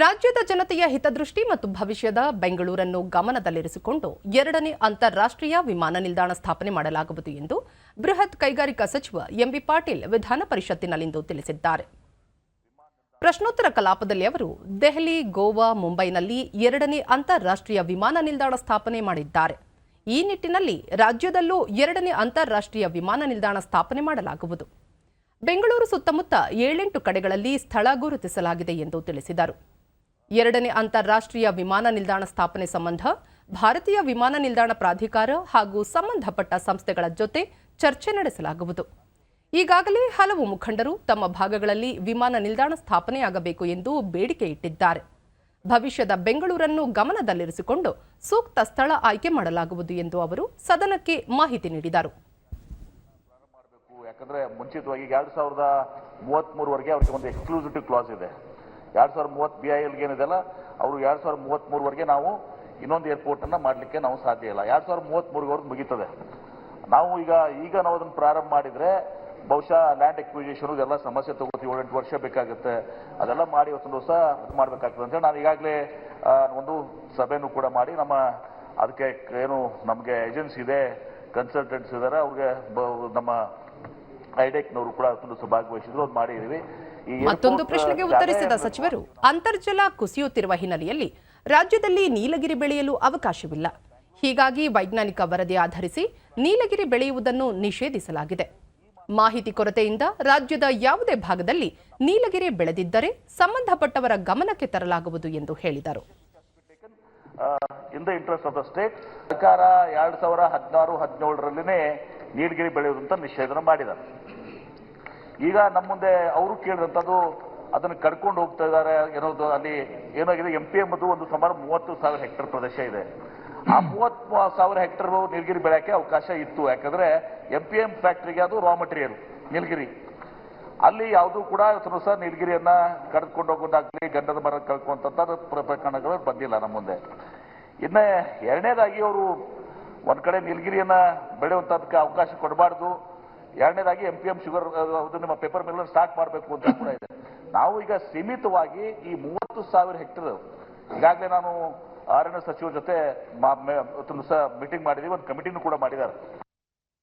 ರಾಜ್ಯದ ಜನತೆಯ ಹಿತದೃಷ್ಟಿ ಮತ್ತು ಭವಿಷ್ಯದ ಬೆಂಗಳೂರನ್ನು ಗಮನದಲ್ಲಿರಿಸಿಕೊಂಡು ಎರಡನೇ ಅಂತಾರಾಷ್ಟ್ರೀಯ ವಿಮಾನ ನಿಲ್ದಾಣ ಸ್ಥಾಪನೆ ಮಾಡಲಾಗುವುದು ಎಂದು ಬೃಹತ್ ಕೈಗಾರಿಕಾ ಸಚಿವ ಎಂಬಿ ಪಾಟೀಲ್ ವಿಧಾನ ಪರಿಷತ್ತಿನಲ್ಲಿಂದು ತಿಳಿಸಿದ್ದಾರೆ. ಪ್ರಶ್ನೋತ್ತರ ಕಲಾಪದಲ್ಲಿ ಅವರು ದೆಹಲಿ, ಗೋವಾ, ಮುಂಬೈನಲ್ಲಿ ಎರಡನೇ ಅಂತಾರಾಷ್ಟ್ರೀಯ ವಿಮಾನ ನಿಲ್ದಾಣ ಸ್ಥಾಪನೆ ಮಾಡಿದ್ದಾರೆ. ಈ ನಿಟ್ಟಿನಲ್ಲಿ ರಾಜ್ಯದಲ್ಲೂ ಎರಡನೇ ಅಂತಾರಾಷ್ಟ್ರೀಯ ವಿಮಾನ ನಿಲ್ದಾಣ ಸ್ಥಾಪನೆ ಮಾಡಲಾಗುವುದು. ಬೆಂಗಳೂರು ಸುತ್ತಮುತ್ತ ಏಳೆಂಟು ಕಡೆಗಳಲ್ಲಿ ಸ್ಥಳ ಗುರುತಿಸಲಾಗಿದೆ ಎಂದು ತಿಳಿಸಿದರು. ಎರಡನೇ ಅಂತಾರಾಷ್ಟ್ರೀಯ ವಿಮಾನ ನಿಲ್ದಾಣ ಸ್ಥಾಪನೆ ಸಂಬಂಧ, ಭಾರತೀಯ ವಿಮಾನ ನಿಲ್ದಾಣ ಪ್ರಾಧಿಕಾರ ಹಾಗೂ ಸಂಬಂಧಪಟ್ಟ ಸಂಸ್ಥೆಗಳ ಜೊತೆ ಚರ್ಚೆ ನಡೆಸಲಾಗುವುದು. ಈಗಾಗಲೇ ಹಲವು ಮುಖಂಡರು ತಮ್ಮ ಭಾಗಗಳಲ್ಲಿ ವಿಮಾನ ನಿಲ್ದಾಣ ಸ್ಥಾಪನೆಯಾಗಬೇಕು ಎಂದು ಬೇಡಿಕೆ ಇಟ್ಟಿದ್ದಾರೆ. ಭವಿಷ್ಯದ ಬೆಂಗಳೂರನ್ನು ಗಮನದಲ್ಲಿರಿಸಿಕೊಂಡು ಸೂಕ್ತ ಸ್ಥಳ ಆಯ್ಕೆ ಮಾಡಲಾಗುವುದು ಎಂದು ಅವರು ಸದನಕ್ಕೆ ಮಾಹಿತಿ ನೀಡಿದರು. ಯಾಕಂದ್ರೆ ಮುಂಚಿತವಾಗಿ ಎರಡ್ ಸಾವಿರದ ಮೂವತ್ತ್ ಮೂರವರೆಗೆ ಅವರಿಗೆ ಒಂದು ಎಕ್ಸ್ಕ್ಲೂಸಿವಿಟಿ ಕ್ಲಾಸ್ ಇದೆ. ಎರಡ್ ಸಾವಿರದ ಮೂವತ್ತು ಬಿ ಐ ಎಲ್ಗೆ ಏನಿದೆಲ್ಲ ಅವರು ಎರಡು ಸಾವಿರದ ಮೂವತ್ತ್ ಮೂರುವರೆಗೆ ನಾವು ಇನ್ನೊಂದು ಏರ್ಪೋರ್ಟ್ ಮಾಡಲಿಕ್ಕೆ ನಾವು ಸಾಧ್ಯ ಇಲ್ಲ. ಎರಡು ಸಾವಿರದ ಮೂವತ್ತ್ ಮೂರುವರೆಗೆ ಮುಗೀತದೆ. ನಾವು ಈಗ ಈಗ ನಾವು ಅದನ್ನು ಪ್ರಾರಂಭ ಮಾಡಿದ್ರೆ ಬಹುಶಃ ಲ್ಯಾಂಡ್ ಎಕ್ವಿಜೇಷನ್ ಇದೆಲ್ಲ ಸಮಸ್ಯೆ ತಗೋತೀವಿ. ಏಳೆಂಟು ವರ್ಷ ಬೇಕಾಗುತ್ತೆ. ಅದೆಲ್ಲ ಮಾಡಿ ಒಂದು ದಿವಸ ಇದು ಮಾಡ್ಬೇಕಾಗ್ತದೆ ಅಂತೇಳಿ ನಾನು ಈಗಾಗಲೇ ಒಂದು ಸಭೆನೂ ಕೂಡ ಮಾಡಿ ನಮ್ಮ ಅದಕ್ಕೆ ಏನು ನಮಗೆ ಏಜೆನ್ಸಿ ಇದೆ ಕನ್ಸಲ್ಟೆಂಟ್ಸ್ ಇದ್ದಾರೆ ಅವ್ರಿಗೆ ನಮ್ಮ ಐಡೆಕ್ನವರು ಕೂಡ ಒಂದು ದಿವಸ ಭಾಗವಹಿಸಿದ್ರು ಅದು ಮಾಡಿದೀವಿ. ಈ ಮತ್ತೊಂದು ಪ್ರಶ್ನೆಗೆ ಉತ್ತರಿಸಿದ ಸಚಿವರು ಅಂತರ್ಜಲ ಕುಸಿಯುತ್ತಿರುವ ಹಿನ್ನೆಲೆಯಲ್ಲಿ ರಾಜ್ಯದಲ್ಲಿ ನೀಲಗಿರಿ ಬೆಳೆಯಲು ಅವಕಾಶವಿಲ್ಲ. ಹೀಗಾಗಿ ವೈಜ್ಞಾನಿಕ ವರದಿ ಆಧರಿಸಿ ನೀಲಗಿರಿ ಬೆಳೆಯುವುದನ್ನು ನಿಷೇಧಿಸಲಾಗಿದೆ. ಮಾಹಿತಿ ಕೊರತೆಯಿಂದ ರಾಜ್ಯದ ಯಾವುದೇ ಭಾಗದಲ್ಲಿ ನೀಲಗಿರಿ ಬೆಳೆದಿದ್ದರೆ ಸಂಬಂಧಪಟ್ಟವರ ಗಮನಕ್ಕೆ ತರಲಾಗುವುದು ಎಂದು ಹೇಳಿದರು. In the interest of the state ಸರ್ಕಾರ ಎರಡ್ ಸಾವಿರ ಹದಿನಾರು ಹದಿನೇಳರಲ್ಲಿನೇ ನೀಲಗಿರಿ ಬೆಳೆಯುವುದಂತ ನಿಷೇಧನ ಮಾಡಿದ್ದಾರೆ ಈಗ ನಮ್ಮ ಮುಂದೆ ಅವರು ಕೇಳಿದಂಥದ್ದು ಅದನ್ನು ಕಡ್ಕೊಂಡು ಹೋಗ್ತಾ ಇದ್ದಾರೆ ಏನೋದು ಅಲ್ಲಿ ಏನಾಗಿದೆ? ಎಂ ಪಿ ಎಂಬುದು ಒಂದು ಸುಮಾರು ಮೂವತ್ತು ಸಾವಿರ ಹೆಕ್ಟೇರ್ ಪ್ರದೇಶ ಇದೆ. ಆ ಮೂವತ್ ಸಾವಿರ ಹೆಕ್ಟೇರ್ ನೀಲಗಿರಿ ಬೆಳೆಯಕ್ಕೆ ಅವಕಾಶ ಇತ್ತು. ಯಾಕಂದ್ರೆ ಎಂ ಪಿ ಎಂ ಫ್ಯಾಕ್ಟ್ರಿಗೆ ಅದು ರಾ ಮಟೀರಿಯಲ್ ನೀಲಗಿರಿ. ಅಲ್ಲಿ ಯಾವುದೂ ಕೂಡ ಸಹ ನೀಲಗಿರಿಯನ್ನ ಕಡ್ಕೊಂಡು ಹೋಗೋದಾಗ್ಲಿ, ಗಂಧದ ಮರ ಕಳ್ಕೊಂತ ಪ್ರಕರಣಗಳು ಬಂದಿಲ್ಲ ನಮ್ಮ ಮುಂದೆ. ಇನ್ನ ಎರಡನೇದಾಗಿ ಅವರು ಒಂದ್ ಕಡೆ ನೀಲಗಿರಿಯನ್ನ ಬೆಳೆಯುವಂತದಕ್ಕೆ ಅವಕಾಶ ಕೊಡಬಾರ್ದು. ಎರಡನೇದಾಗಿ ಎಂ ಪಿ ಎಂ ಶುಗರ್ ಅದು ನಿಮ್ಮ ಪೇಪರ್ ಮಿಲ್ ಸ್ಟಾರ್ಟ್ ಮಾಡಬೇಕು ಅಂತ ಕೂಡ ಇದೆ. ನಾವು ಈಗ ಸೀಮಿತವಾಗಿ ಈ ಮೂವತ್ತು ಸಾವಿರ ಹೆಕ್ಟೇರ್ ಈಗಾಗಲೇ ನಾನು ಅರಣ್ಯ ಸಚಿವರ ಜೊತೆ ಮೀಟಿಂಗ್ ಮಾಡಿದೀವಿ, ಒಂದು ಕಮಿಟಿನೂ ಕೂಡ ಮಾಡಿದ್ದಾರೆ.